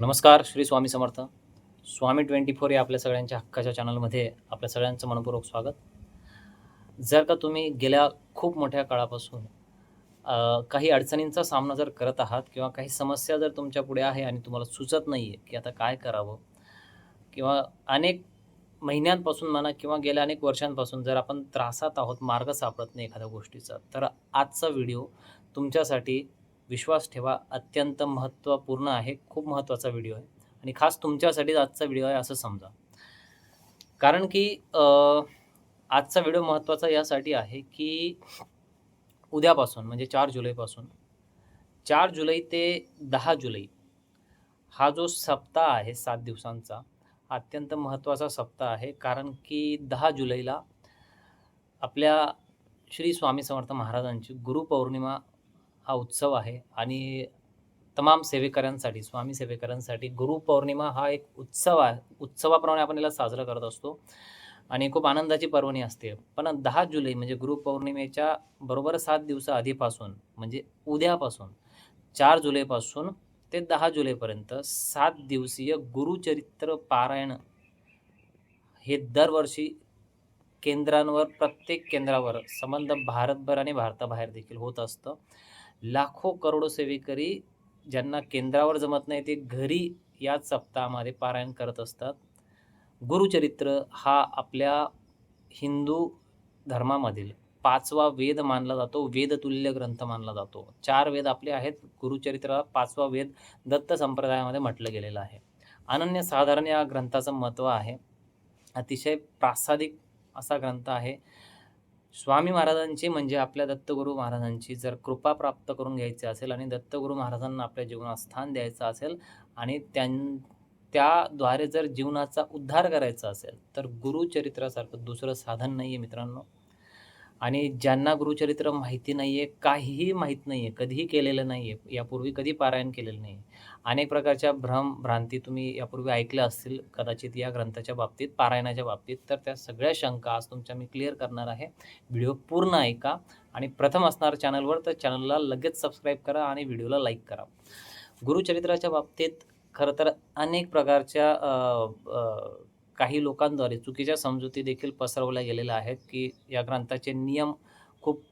नमस्कार Shri Swami Samarth. Swami twenty four या आपल्या सगळ्यांच्या हक्काच्या चॅनलमध्ये आपल्या सगळ्यांचं मनपूर्वक स्वागत. जर का तुम्ही गेल्या खूप मोठ्या काळापासून काही अडचणींचा सामना जर करत आहात किंवा काही समस्या जर तुमच्यापुढे आहे आणि तुम्हाला सुचत नाही आहे की आता काय करावं किंवा अनेक महिन्यांपासून म्हणा किंवा गेल्या अनेक वर्षांपासून जर आपण त्रासात आहोत मार्ग सापडत नाही एखाद्या गोष्टीचा तर आजचा व्हिडिओ तुमच्यासाठी विश्वास ठेवा. अत्यंत महत्त्वपूर्ण आहे. खूप महत्त्वाचा व्हिडिओ आहे. आणि खास तुमच्यासाठीच आजचा व्हिडिओ आहे असं समजा. कारण की आजचा व्हिडिओ महत्त्वाचा यासाठी आहे की उद्यापासून म्हणजे चार जुलैपासून चार जुलै ते दहा जुलै हा जो सप्ताह आहे सात दिवसांचा अत्यंत महत्त्वाचा सप्ताह आहे. कारण की दहा जुलैला आपल्या श्री स्वामी समर्थ महाराजांची गुरुपौर्णिमा हा उत्सव आहे. आणि तमाम सेवेकऱ्यांसाठी स्वामी सेवेकऱ्यांसाठी गुरुपौर्णिमा हा एक उत्सव आहे. उत्सवाप्रमाणे आपण याला साजरा करत असतो. आणि खूप आनंदाची पर्वणी असते. पण दहा जुलै म्हणजे गुरुपौर्णिमेच्या बरोबर सात दिवसा आधीपासून म्हणजे उद्यापासून चार जुलैपासून ते दहा जुलैपर्यंत सात दिवसीय गुरुचरित्र पारायण हे दरवर्षी केंद्रांवर प्रत्येक केंद्रावर संबंध भारतभर आणि भारताबाहेर देखील होत असतं. लाखो करोडो सेवेकरी ज्यांना केंद्रावर जमत नाही ते घरी याच सप्ताहामध्ये पारायण करत असतात. गुरुचरित्र हा आपल्या हिंदू धर्मामधील पाचवा वेद मानला जातो वेदतुल्य ग्रंथ मानला जातो. चार वेद आपले आहेत गुरुचरित्राला पाचवा वेद दत्त संप्रदायामध्ये म्हटलं गेलेलं आहे. अनन्यसाधारण या ग्रंथाचं महत्त्व आहे. अतिशय प्रासादिक असा ग्रंथ आहे. स्वामी महाराजांची म्हणजे आपल्या दत्तगुरू महाराजांची जर कृपा प्राप्त करून घ्यायची असेल आणि दत्तगुरू महाराजांना आपल्या जीवनात स्थान द्यायचं असेल आणि त्यां त्याद्वारे जर जीवनाचा उद्धार करायचा असेल तर गुरुचरित्रासारखं दुसरं साधन नाही आहे मित्रांनो. आणि ज्यांना गुरुचरित्र माहिती नाही आहे काहीही माहीत नाही आहे कधीही केलेलं नाही आहे यापूर्वी कधी पारायण केलेलं नाही अनेक प्रकारच्या भ्रम भ्रांती तुम्ही यापूर्वी ऐकल्या असतील कदाचित या ग्रंथाच्या बाबतीत पारायणाच्या बाबतीत. तर त्या सगळ्या शंका आज तुमच्या मी क्लिअर करणार आहे. व्हिडिओ पूर्ण ऐका आणि प्रथम असणार चॅनलवर तर चॅनलला लगेच सबस्क्राईब करा आणि व्हिडिओला लाईक करा. गुरुचरित्राच्या बाबतीत खरं तर अनेक प्रकारच्या काही लोकांद्वारे चुकीच्या समजुती देखील पसरवल्या गेलेल्या आहेत की या ग्रंथाचे नियम खूप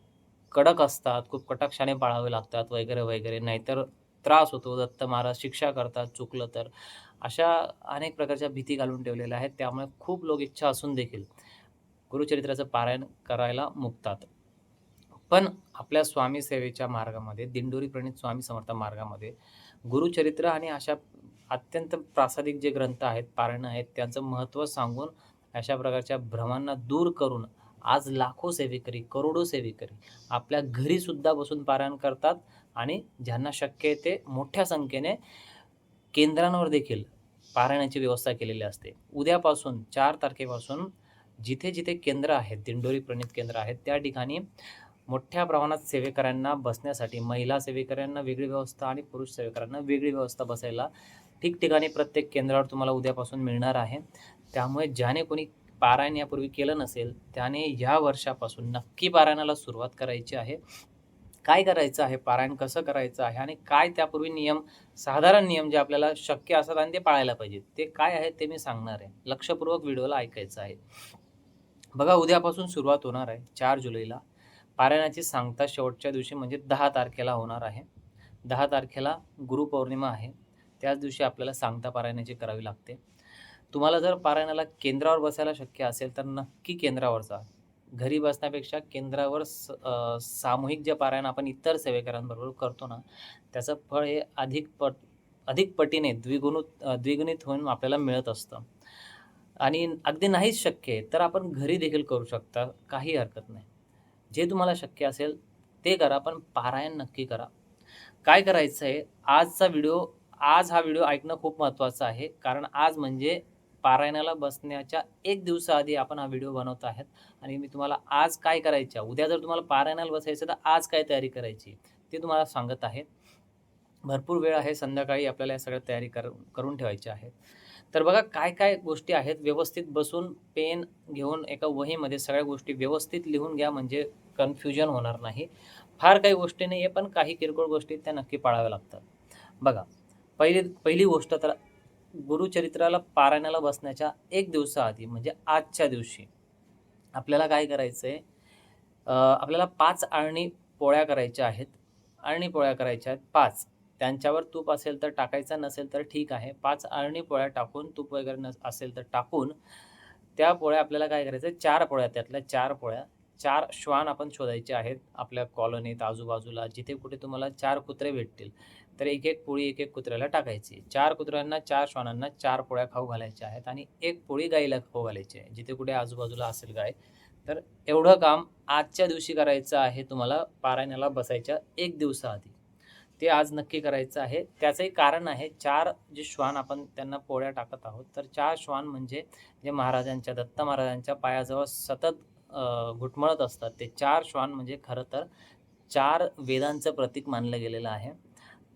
कडक असतात खूप कटाक्षाने पाळावे लागतात वगैरे वगैरे. नाहीतर त्रास होतो. दत्त महाराज शिक्षा करतात चुकलं तर. अशा अनेक प्रकारच्या भीती घालून ठेवलेल्या आहेत. त्यामुळे खूप लोक इच्छा असून देखील गुरुचरित्राचं पारायण करायला मुकतात. पण आपल्या स्वामी सेवेच्या मार्गामध्ये दिंडोरी प्रणित स्वामी समर्थ मार्गामध्ये गुरुचरित्र आणि अशा अत्यंत प्रासादिक जे ग्रंथ आहेत पारायण आहेत त्यांचं महत्त्व सांगून अशा प्रकारच्या भ्रमांना दूर करून आज लाखो सेवेकरी करोडो सेवेकरी आपल्या घरीसुद्धा बसून पारायण करतात आणि ज्यांना शक्य आहे ते मोठ्या संख्येने केंद्रांवर देखील पारायणाची व्यवस्था केलेली असते. उद्यापासून चार तारखेपासून जिथे जिथे केंद्र आहेत दिंडोरी प्रणित केंद्र आहेत त्या ठिकाणी मोठ्या प्रमाणात सेवेकऱ्यांना बसण्यासाठी महिला सेवेकऱ्यांना वेगळी व्यवस्था आणि पुरुष सेवेकऱ्यांना वेगळी व्यवस्था बसायला ठिकठिकाणी प्रत्येक केंद्रावर तुम्हाला उद्यापासून मिळणार आहे. त्यामुळे ज्याने कोणी पारायण यापूर्वी केलं नसेल त्याने या वर्षापासून नक्की पारायणाला सुरुवात करायची आहे. काय करायचं आहे? पारायण कसं करायचं आहे? आणि काय त्यापूर्वी नियम साधारण नियम जे आपल्याला शक्य असतात आणि ते पाळायला पाहिजेत ते काय आहेत ते मी सांगणार आहे. लक्षपूर्वक व्हिडिओला ऐकायचं आहे. बघा उद्यापासून सुरुवात होणार आहे चार जुलैला. पारायणाची सांगता शेवटच्या दिवशी म्हणजे दहा तारखेला होणार आहे. दहा तारखेला गुरुपौर्णिमा आहे. त्याच दिवशी आपल्याला सांगता पारायणाची करावी लागते. तुम्हाला जर पारायणाला केंद्रावर बसायला शक्य असेल तर नक्की केंद्रावर जा. घरी बसण्यापेक्षा केंद्रावर स सामूहिक जे पारायण आपण इतर सेवेकरांबरोबर करतो ना त्याचं फळ हे अधिक पट अधिक पटीने द्विगुणित द्विगुणित होऊन आपल्याला मिळत असतं. आणि अगदी नाहीच शक्य आहे तर आपण घरी देखील करू शकता काही हरकत नाही. जे तुम्हाला शक्य असेल ते करा पण पारायण नक्की करा. काय करायचं आहे आजचा व्हिडिओ आज हा व्हिडिओ ऐकणं खूप महत्त्वाचं आहे. कारण आज म्हणजे पारायणाला बसण्याच्या एक दिवसाआधी आपण हा व्हिडिओ बनवत आहेत. आणि मी तुम्हाला आज काय करायचं उद्या जर तुम्हाला पारायणाला बसायचं तर आज काय तयारी करायची ते तुम्हाला सांगत आहे भरपूर वेळ आहे संध्याकाळी आपल्याला या सगळ्या तयारी कर करून ठेवायच्या आहेत. तर बघा काय काय गोष्टी आहेत. व्यवस्थित बसून पेन घेऊन एका वहीमध्ये सगळ्या गोष्टी व्यवस्थित लिहून घ्या म्हणजे कन्फ्युजन होणार नाही. फार काही गोष्टी नाही आहे पण काही किरकोळ गोष्टी त्या नक्की पाळाव्या लागतात. बघा. पहिली पहिली गोष्ट तर गुरुचरित्राला पारायणाला बसण्याच्या एक दिवसाआधी म्हणजे आजच्या दिवशी आपल्याला काय करायचं आहे आपल्याला पाच आळणी पोळ्या करायच्या आहेत. आळणी पोळ्या करायच्या आहेत पाच. त्यांच्यावर तूप असेल तर टाकायचा नसेल तर ठीक आहे. पाच आळणी पोळ्या टाकून तूप वगैरे नस असेल तर टाकून त्या पोळ्या आपल्याला काय करायचं चार पोळ्या त्यातल्या चार पोळ्या चार श्वान आपण शोधायचे आहेत आपल्या कॉलनीत आजूबाजूला जिथे कुठे तुम्हाला चार कुत्रे भेटतील. तर एक एक पोळी एक एक कुत्र्याला टाकायची. चार कुत्र्यांना चार श्वानांना चार पोळ्या खाऊ घालायच्या आहेत आणि एक पोळी गाईला खाऊ घालायची आहे जिथे कुठे आजूबाजूला असेल गाय. तर एवढं काम आजच्या दिवशी करायचं आहे तुम्हाला पारायणाला बसायच्या एक दिवसाआधी. ते आज नक्की करायचं आहे. त्याचंही कारण आहे चार जे श्वान आपण त्यांना पोळ्या टाकत आहोत तर चार श्वान म्हणजे जे महाराजांच्या दत्त महाराजांच्या पायाजवळ सतत घुटमळत असतात. ते चार श्वान म्हणजे खरं तर चार वेदांचं प्रतीक मानलं गेलेलं आहे.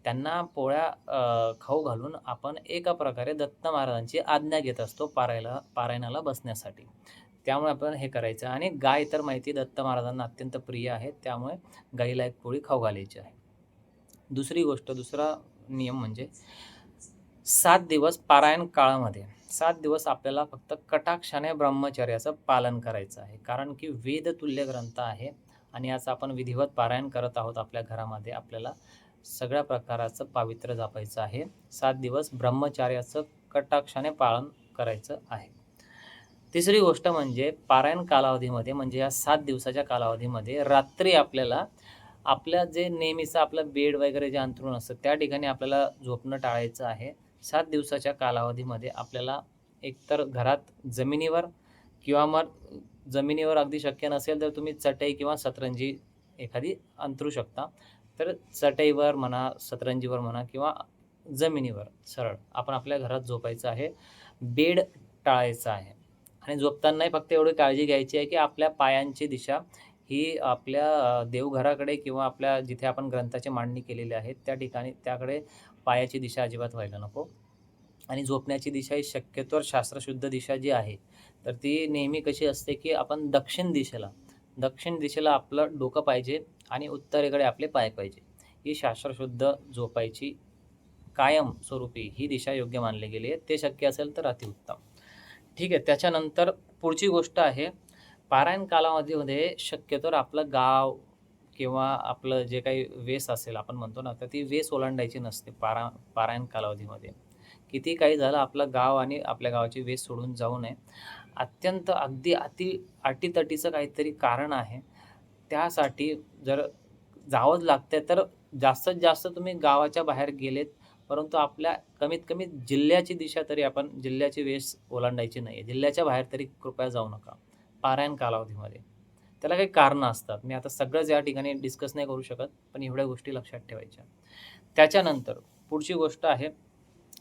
त्यांना पोळ्या खाऊ घालून आपण एका प्रकारे दत्त महाराजांची आज्ञा घेत असतो पारायला पारायणाला बसण्यासाठी. त्यामुळे आपण हे करायचं आणि गाय तर माहिती दत्त महाराजांना अत्यंत प्रिय आहे त्यामुळे गाईला एक पोळी खाऊ घालायची आहे. दुसरी गोष्ट दुसरा नियम म्हणजे सात दिवस पारायण काळामध्ये सात दिवस आपल्याला फक्त कटाक्षाने ब्रह्मचर्याचं पालन करायचं आहे. कारण की वेदतुल्य ग्रंथ आहे आणि याचं आपण विधिवत पारायण करत आहोत आपल्या घरामध्ये आपल्याला सगळ्या प्रकाराचं पावित्र्य जपायचं आहे. सात दिवस ब्रह्मचार्याचं कटाक्षाने पालन करायचं आहे. तिसरी गोष्ट म्हणजे पारायण कालावधीमध्ये म्हणजे या सात दिवसाच्या कालावधीमध्ये रात्री आपल्याला आपल्या जे नेहमीचं आपलं बेड वगैरे जे अंथरूण असतं त्या ठिकाणी आपल्याला झोपणं टाळायचं आहे. सात दिवसाच्या कालावधीमध्ये आपल्याला एकतर घरात जमिनीवर किंवा मग जमिनीवर अगदी शक्य नसेल तर तुम्ही चटई किंवा सतरंजी एखादी अंतरू शकता. तर चटईवर म्हणा सतरंजीवर म्हणा किंवा जमिनीवर सरळ आपण आपल्या घरात झोपायचं आहे बेड टाळायचं आहे. आणि झोपतानाही फक्त एवढी काळजी घ्यायची आहे की आपल्या पायांची दिशा ही आपल्या देवघराकडे किंवा आपल्या जिथे आपण ग्रंथाची मांडणी केलेली आहे त्या ठिकाणी त्याकडे पायाची दिशा अजिबात व्हायला नको. आणि झोपण्याची दिशा ही शक्यतोवर शास्त्रशुद्ध दिशा जी आहे तर ती नेहमी कशी असते की आपण दक्षिण दिशेला दक्षिण दिशेला आपलं डोकं पाहिजे आणि उत्तरेकडे आपले पाय पाहिजे. ही शास्त्रशुद्ध झोपायची कायम स्वरूपी ही दिशा योग्य मानली गेली आहे. ते शक्य असेल तर अतिउत्तम ठीक आहे त्याच्यानंतर पुढची गोष्ट आहे पारायण कालावधीमध्ये शक्यतोवर आपलं गाव किंवा आपलं जे काही वेस असेल आपण म्हणतो ना तर ती वेस ओलांडायची नसते पारा पारायण कालावधीमध्ये. किती काही झालं आपलं गाव आणि आपल्या गावाची वेस सोडून जाऊ नये. अत्यंत अगदी अति अटीतटीचं काहीतरी कारण आहे. त्यासाठी जर जावंच लागतं तर जास्तीत जास्त तुम्ही गावाच्या बाहेर गेलेत परंतु आपल्या कमीत कमी जिल्ह्याची दिशा तरी आपण जिल्ह्याची वेस ओलांडायची नाही आहे जिल्ह्याच्या बाहेर तरी कृपया जाऊ नका. पारायण कालावधीमध्ये. त्याला काही कारणं असतात. मी आता सगळंच या ठिकाणी डिस्कस नाही करू शकत पण एवढ्या गोष्टी लक्षात ठेवायच्या. त्याच्यानंतर पुढची गोष्ट आहे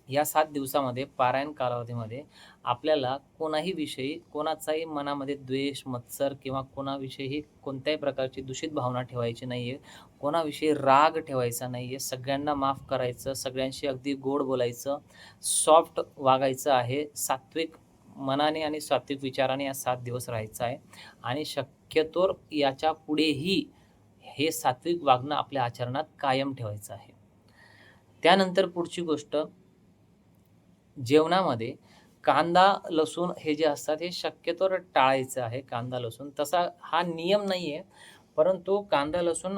या सात दिवसामध्ये पारायण कालावधीमध्ये आपल्याला कोणाही विषयी कोणाचाही मनामध्ये द्वेष मत्सर किंवा कोणाविषयी कोणत्याही प्रकारची दूषित भावना ठेवायची नाही आहे कोणाविषयी राग ठेवायचा नाही आहे सगळ्यांना माफ करायचं सगळ्यांशी अगदी गोड बोलायचं सॉफ्ट वागायचं आहे सात्विक मनाने आणि सात्विक विचाराने या सात दिवस राहायचं आहे. आणि शक्यतोर याच्या पुढेही हे सात्विक वागणं आपल्या आचरणात कायम ठेवायचं आहे. त्यानंतर पुढची गोष्ट जेवणामध्ये कांदा लसूण हे जे असतात हे शक्यतोवर टाळायचं आहे कांदा लसूण. तसा हा नियम नाही आहे परंतु कांदा लसूण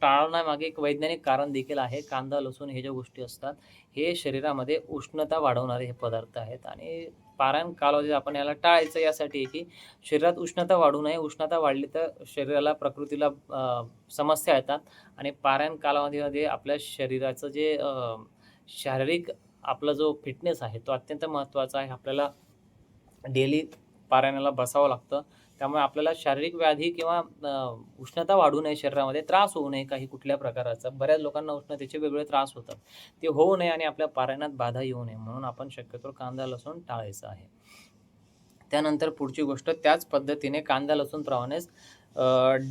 टाळण्यामागे एक वैज्ञानिक कारण देखील आहे. कांदा लसूण हे ज्या गोष्टी असतात हे शरीरामध्ये उष्णता वाढवणारे हे पदार्थ आहेत आणि पारायण कालावधीत आपण याला टाळायचं यासाठी की शरीरात उष्णता वाढू नये. उष्णता वाढली तर शरीराला प्रकृतीला समस्या येतात आणि पारायण कालावधीमध्ये आपल्या शरीराचं जे शारीरिक आपला जो फिटनेस आहे तो अत्यंत महत्त्वाचा आहे. आपल्याला डेली पारायणाला बसावं लागतं. त्यामुळे आपल्याला शारीरिक व्याधी किंवा उष्णता वाढू नये शरीरामध्ये त्रास होऊ नये काही कुठल्या प्रकाराचा. बऱ्याच लोकांना उष्णतेचे वेगवेगळे त्रास होतात. ते होऊ नये आणि आपल्या पारायणात बाधा येऊ नये म्हणून आपण शक्यतो कांदा लसूण टाळायचं आहे. त्यानंतर पुढची गोष्ट त्याच पद्धतीने कांदा लसूणप्रमाणेच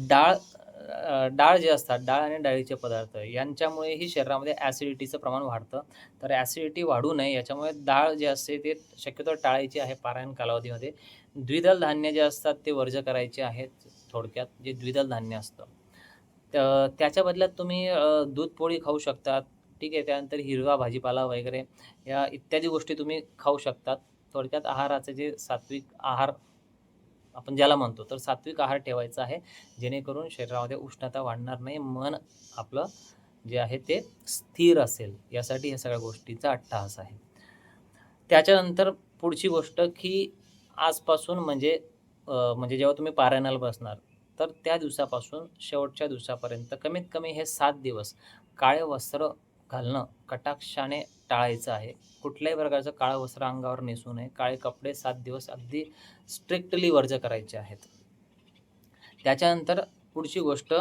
डाळ डाळ जे असतात डाळ आणि डाळीचे पदार्थ यांच्यामुळेही शरीरामध्ये ॲसिडिटीचं प्रमाण वाढतं. तर ॲसिडिटी वाढू नये याच्यामुळे डाळ जे असते ते शक्यतो टाळायची आहे पारायण कालावधीमध्ये. द्विदल धान्य जे असतात ते वर्ज करायचे आहेत थोडक्यात जे द्विदल धान्य असतं. त्याच्या बदल्यात तुम्ही दूध पोळी खाऊ शकतात ठीक आहे त्यानंतर हिरवा भाजीपाला वगैरे या इत्यादी गोष्टी तुम्ही खाऊ शकतात. थोडक्यात आहाराचे जे सात्विक आहार आपण ज्याला म्हणतो तर सात्विक आहार ठेवायचा आहे जेणेकरून शरीरामध्ये उष्णता वाढणार नाही मन आपलं जे आहे ते स्थिर असेल. यासाठी ह्या सगळ्या गोष्टीचा अट्टहास आहे. त्याच्यानंतर पुढची गोष्ट की आजपासून म्हणजे म्हणजे जेव्हा तुम्ही पारायणाला बसणार तर त्या दिवसापासून शेवटच्या दिवसापर्यंत कमीत कमी हे सात दिवस काळे वस्त्र घालणं कटाक्षाने टाळायचं आहे. कुठल्याही प्रकारचं काळं वस्त्र अंगावर नेसू नये. काळे कपडे सात दिवस अगदी स्ट्रिक्टली वर्ज करायचे आहेत. त्याच्यानंतर पुढची गोष्ट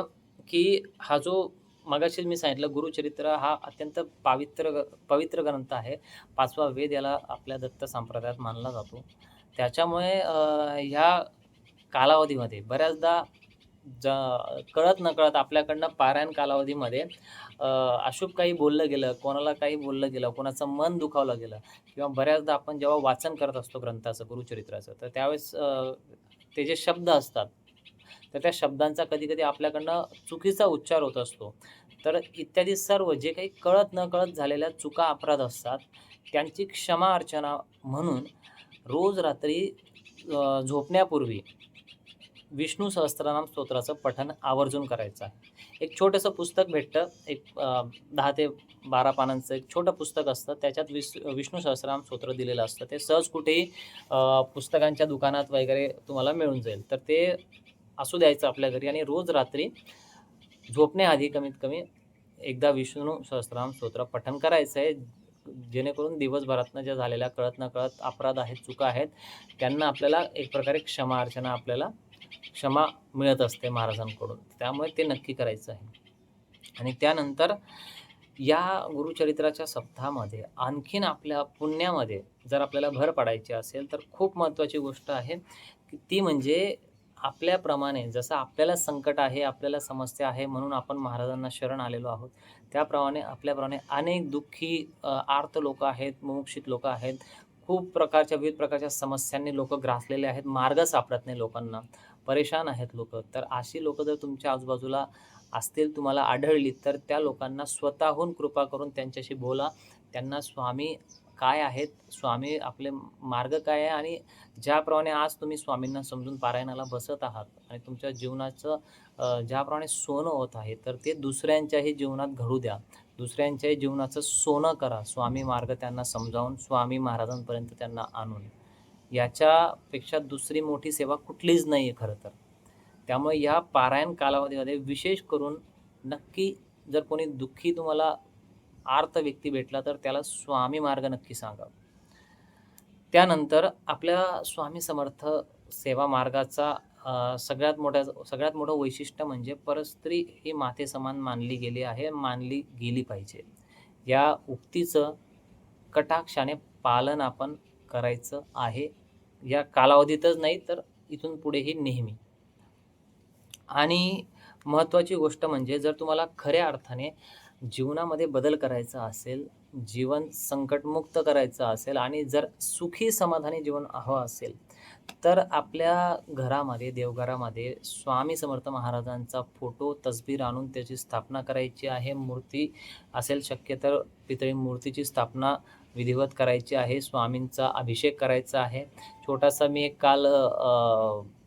की हा जो मगाशीच मी सांगितलं गुरुचरित्र हा अत्यंत पावित्र ग- पवित्र ग्रंथ आहे. पाचवा वेद याला आपल्या दत्त संप्रदायात मानला जातो. त्याच्यामुळे ह्या कालावधीमध्ये बऱ्याचदा ज कळत नकळत आपल्याकडनं पारायण कालावधीमध्ये अशुभ काही बोललं गेलं कोणाला काही बोललं गेलं कोणाचं मन दुखावलं गेलं किंवा बऱ्याचदा आपण जेव्हा वाचन करत असतो ग्रंथाचं गुरुचरित्राचं तर त्यावेळेस ते जे शब्द असतात तर त्या शब्दांचा कधी कधी आपल्याकडनं चुकीचा उच्चार होत असतो. तर इत्यादी सर्व जे काही कळत न कळत झालेल्या चुका अपराध असतात त्यांची क्षमा अर्चना म्हणून रोज रात्री झोपण्यापूर्वी विष्णू सहस्त्रनाम स्तोत्राचं पठन आवर्जून करायचं आहे. एक छोटंसं पुस्तक भेटतं. एक दहा ते बारा पानांचं एक छोटं पुस्तक असतं. त्याच्यात विस विष्णू सहस्त्रनाम स्तोत्र दिलेलं असतं. ते सहज कुठेही पुस्तकांच्या दुकानात वगैरे तुम्हाला मिळून जाईल. तर ते असू द्यायचं आपल्या घरी आणि रोज रात्री झोपण्याआधी कमीत कमी एकदा विष्णू सहस्त्रनाम स्तोत्र पठन करायचं आहे. जेणेकरून दिवसभरातनं ज्या झालेल्या कळत न कळत अपराध आहेत चुका आहेत त्यांना आपल्याला एक प्रकारे क्षमा अर्चना आपल्याला क्षमा मिळत असते महाराजांकडून. त्यामुळे ते नक्की करायचं आहे. आणि त्यानंतर या गुरुचरित्राच्या सप्ताहामध्ये आणखीन आपल्या पुण्यामध्ये जर आपल्याला भर पाडायची असेल तर खूप महत्त्वाची गोष्ट आहे की ती म्हणजे आपल्याप्रमाणे जसं आपल्याला संकट आहे आपल्याला समस्या आहे म्हणून आपण महाराजांना शरण आलेलो आहोत त्याप्रमाणे आपल्याप्रमाणे अनेक दुःखी आर्त लोक आहेत मुमुक्षित लोक आहेत. खूप प्रकारच्या विविध प्रकारच्या समस्यांनी लोक ग्रासलेले आहेत मार्ग सापडत नाही लोकांना. परेशान आहेत लोक. तर अशी लोक जर तुमच्या आजूबाजूला असतील तुम्हाला आढळली तर त्या लोकांना स्वतःहून कृपा करून त्यांच्याशी बोला. त्यांना स्वामी काय आहेत स्वामी आपले मार्ग काय आहे आणि ज्याप्रमाणे आज तुम्ही स्वामींना समजून पारायणाला बसत आहात आणि तुमच्या जीवनाचं ज्याप्रमाणे सोनं होत आहे तर ते दुसऱ्यांच्याही जीवनात घडू द्या. दुसऱ्यांच्याही जीवनाचं सोनं करा. स्वामी मार्ग त्यांना समजावून स्वामी महाराजांपर्यंत त्यांना आणून. याच्यापेक्षा दुसरी मोठी सेवा कुठलीच नाही आहे खरं तर. त्यामुळे या पारायण कालावधीमध्ये विशेष करून नक्की जर कोणी दुःखी तुम्हाला आर्त व्यक्ती भेटला तर त्याला स्वामी मार्ग नक्की सांगा. त्यानंतर आपल्या स्वामी समर्थ सेवा मार्गाचा सगळ्यात मोठ्या सगळ्यात मोठं वैशिष्ट्य म्हणजे परस्त्री ही माते समान मानली गेली आहे मानली गेली पाहिजे. या उक्तीचं कटाक्षाने पालन आपण करायचं आहे. या कालावधीतच नाही तर इथून पुढेही नेहमी. आणि महत्त्वाची गोष्ट म्हणजे जर तुम्हाला खऱ्या अर्थाने जीवनामध्ये बदल करायचा असेल जीवन संकटमुक्त करायचं असेल आणि जर सुखी समाधानी जीवन हवं असेल तर आपल्या घरामध्ये देवघरामध्ये स्वामी समर्थ महाराजांचा फोटो तसबीर आणून त्याची स्थापना करायची आहे. मूर्ती असेल शक्य तर पितळी मूर्तीची स्थापना विधिवत करायची आहे स्वामींचा अभिषेक करायचा आहे. छोटासा मी एक काल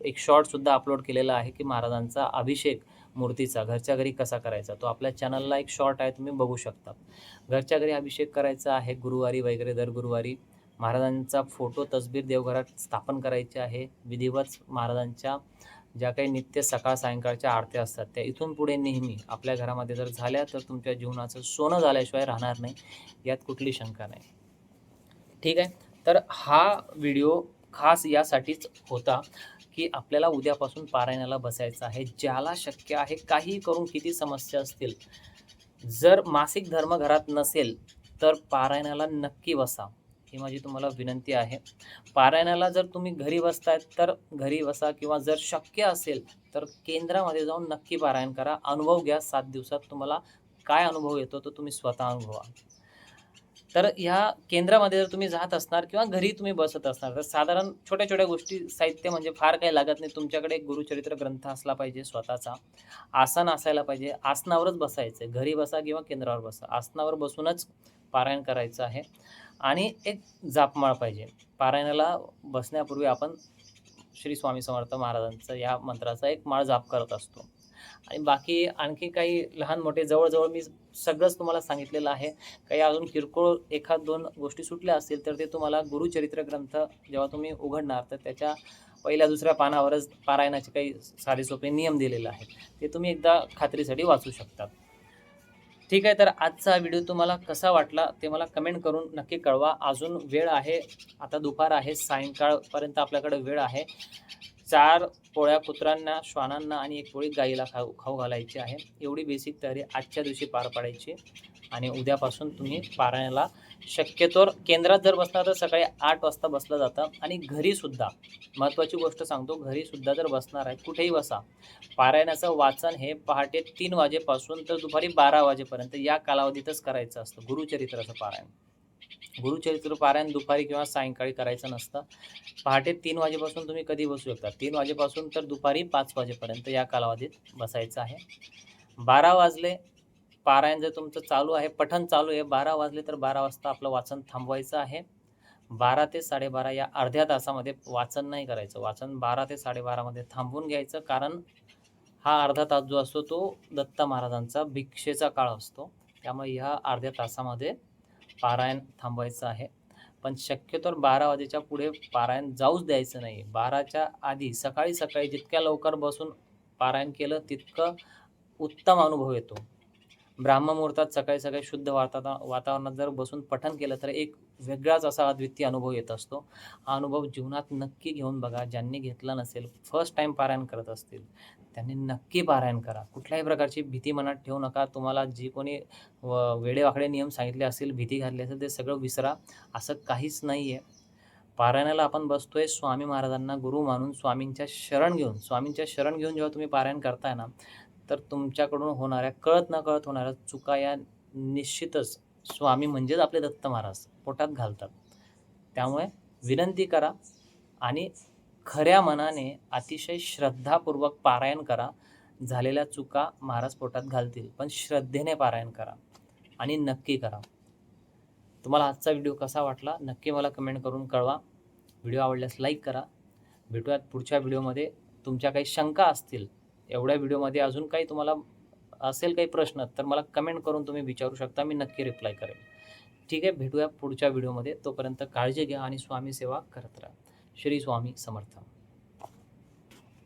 एक शॉर्टसुद्धा अपलोड केलेला आहे की महाराजांचा अभिषेक मूर्तीचा घरच्या घरी कसा करायचा तो आपल्या चॅनलला एक शॉर्ट आहे तुम्ही बघू शकता. घरच्या घरी अभिषेक करायचा आहे गुरुवारी वगैरे दर गुरुवारी महाराजांचा फोटो तसबीर देवघरात स्थापन करायचे आहे. विधिवत महाराजांच्या ज्या काही नित्य सकाळ सायंकाळच्या आरत्या असतात त्या इथून पुढे नेहमी आपल्या घरामध्ये जर झाल्या तर तुमच्या जीवनाचं सोनं झाल्याशिवाय राहणार नाही. यात कुठली शंका नाही. ठीक आहे? तर हा व्हिडिओ खास यासाठीच होता की आपल्याला उद्यापासून पारायणाला बसायचं आहे. ज्याला शक्य आहे काही करून किती समस्या असतील. जर मासिक धर्म घरात नसेल तर पारायणाला नक्की बसा. ही माझी तुम्हाला विनंती आहे. पारायणाला जर तुम्ही घरी बसतायत तर घरी बसा किंवा जर शक्य असेल तर केंद्रामध्ये जाऊन नक्की पारायण करा. अनुभव घ्या. सात दिवसात तुम्हाला काय अनुभव येतो तो तुम्ही स्वतः अनुभवा. तर ह्या केंद्रामध्ये जर तुम्ही जात असणार किंवा घरी तुम्ही बसत असणार तर साधारण छोट्या छोट्या गोष्टी साहित्य म्हणजे फार काही लागत नाही. तुमच्याकडे एक गुरुचरित्र ग्रंथ असला पाहिजे स्वतःचा. आसन असायला पाहिजे. आसनावरच बसायचं आहे घरी बसा किंवा केंद्रावर बसा. आसनावर बसूनच पारायण करायचं आहे. आणि एक जापमाळ पाहिजे. पारायणाला बसण्यापूर्वी आपण श्री स्वामी समर्थ महाराजांचं या मंत्राचा एक माळ जाप करत असतो. आणि बाकी आणखी काही लहान मोठे जवळजवळ मी सगळंच तुम्हाला सांगितलेलं आहे. काही अजून किरकोळ एखाद दोन गोष्टी सुटल्या असतील तर ते तुम्हाला गुरुचरित्र ग्रंथ जेव्हा तुम्ही उघडणार तर त्याच्या पहिल्या दुसऱ्या पानावरच पारायणाचे काही साधे सोपे नियम दिलेले आहेत. ते तुम्ही एकदा खात्रीसाठी वाचू शकतात ठीक आहे तर आजचा व्हिडिओ तुम्हाला कसा वाटला ते मला कमेंट करून नक्की कळवा. अजून वेळ आहे आता दुपार आहे सायंकाळपर्यंत आपल्याकडे वेळ आहे. चार पोळ्या कुत्र्यांना श्वानांना आणि एक पोळी गाईला खाऊ खाऊ घालायची आहे. एवढी बेसिक तयारी आजच्या दिवशी पार पाडायची आणि उद्यापासून तुम्ही पारायणाला शक्यतोर केंद्रात जर बसला तर सकाळी आठ वाजता बसलं जातं. आणि घरीसुद्धा महत्त्वाची गोष्ट सांगतो घरीसुद्धा जर बसणार आहे कुठेही बसा. पारायणाचं वाचन हे पहाटे तीन वाजेपासून तर दुपारी बारा वाजेपर्यंत या कालावधीतच करायचं असतं. गुरुचरित्राचं पारायण. गुरुचरित्र पारायण दुपारी किंवा सायंकाळी करायचं नसतं. पहाटे तीन वाजेपासून तुम्ही कधी बसू शकता. तीन वाजेपासून तर दुपारी पाच वाजेपर्यंत या कालावधीत बसायचं आहे. बारा वाजले पारायण जर तुमचं चालू आहे पठण चालू आहे बारा वाजले तर बारा वाजता आपलं वाचन थांबवायचं आहे. बारा ते साडेबारा या अर्ध्या तासामध्ये वाचन नाही करायचं. वाचन बारा ते साडेबारामध्ये थांबवून घ्यायचं कारण हा अर्धा तास जो असतो तो दत्त महाराजांचा भिक्षेचा काळ असतो. त्यामुळे ह्या अर्ध्या तासामध्ये पारायण थांबवायचं आहे. पण शक्यतो बारा वाजेच्या पुढे पारायण जाऊच द्यायचं नाही. बाराच्या आधी सकाळी सकाळी जितक्या लवकर बसून पारायण केलं तितकं उत्तम अनुभव येतो. ब्राह्ममुहूर्तात सकाळी सकाळी शुद्ध वाता वातावरणात जर बसून पठण केलं तर एक वेगळाच असा अद्वितीय अनुभव येत असतो. हा अनुभव जीवनात नक्की घेऊन बघा. ज्यांनी घेतला नसेल फर्स्ट टाईम पारायण करत असतील त्यांनी नक्की पारायण करा. कुठल्याही प्रकारची भीती मनात ठेवू नका. तुम्हाला जी कोणी व- वेडेवाकडे नियम सांगितले असतील भीती घातली असेल ते सगळं विसरा. असं काहीच नाही आहे पारायणाला आपण बसतोय स्वामी महाराजांना गुरु मानून स्वामींच्या शरण घेऊन. स्वामींच्या शरण घेऊन जेव्हा तुम्ही पारायण करताय ना तर तुमच्याकडून होणाऱ्या कळत न कळत होणाऱ्या चुका या निश्चितच स्वामी म्हणजेच आपले दत्त महाराज पोटात घालतात. त्यामुळे विनंती करा आणि खऱ्या मनाने अतिशय श्रद्धापूर्वक पारायण करा. झालेल्या चुका महाराज पोटात घालतील पण श्रद्धेने पारायण करा आणि नक्की करा. तुम्हाला आजचा व्हिडिओ कसा वाटला नक्की मला कमेंट करून कळवा. व्हिडिओ आवडल्यास लाईक करा. भेटूयात पुढच्या व्हिडिओमध्ये. तुमच्या काही शंका असतील एवढ्या व्हिडिओमध्ये अजून काही तुम्हाला असेल काही प्रश्न तर मला कमेंट करून तुम्ही विचारू शकता मी नक्की रिप्लाय करेन ठीक आहे भेटूया पुढच्या व्हिडिओमध्ये. तोपर्यंत काळजी घ्या आणि स्वामी सेवा करत राहा. श्री स्वामी समर्थ.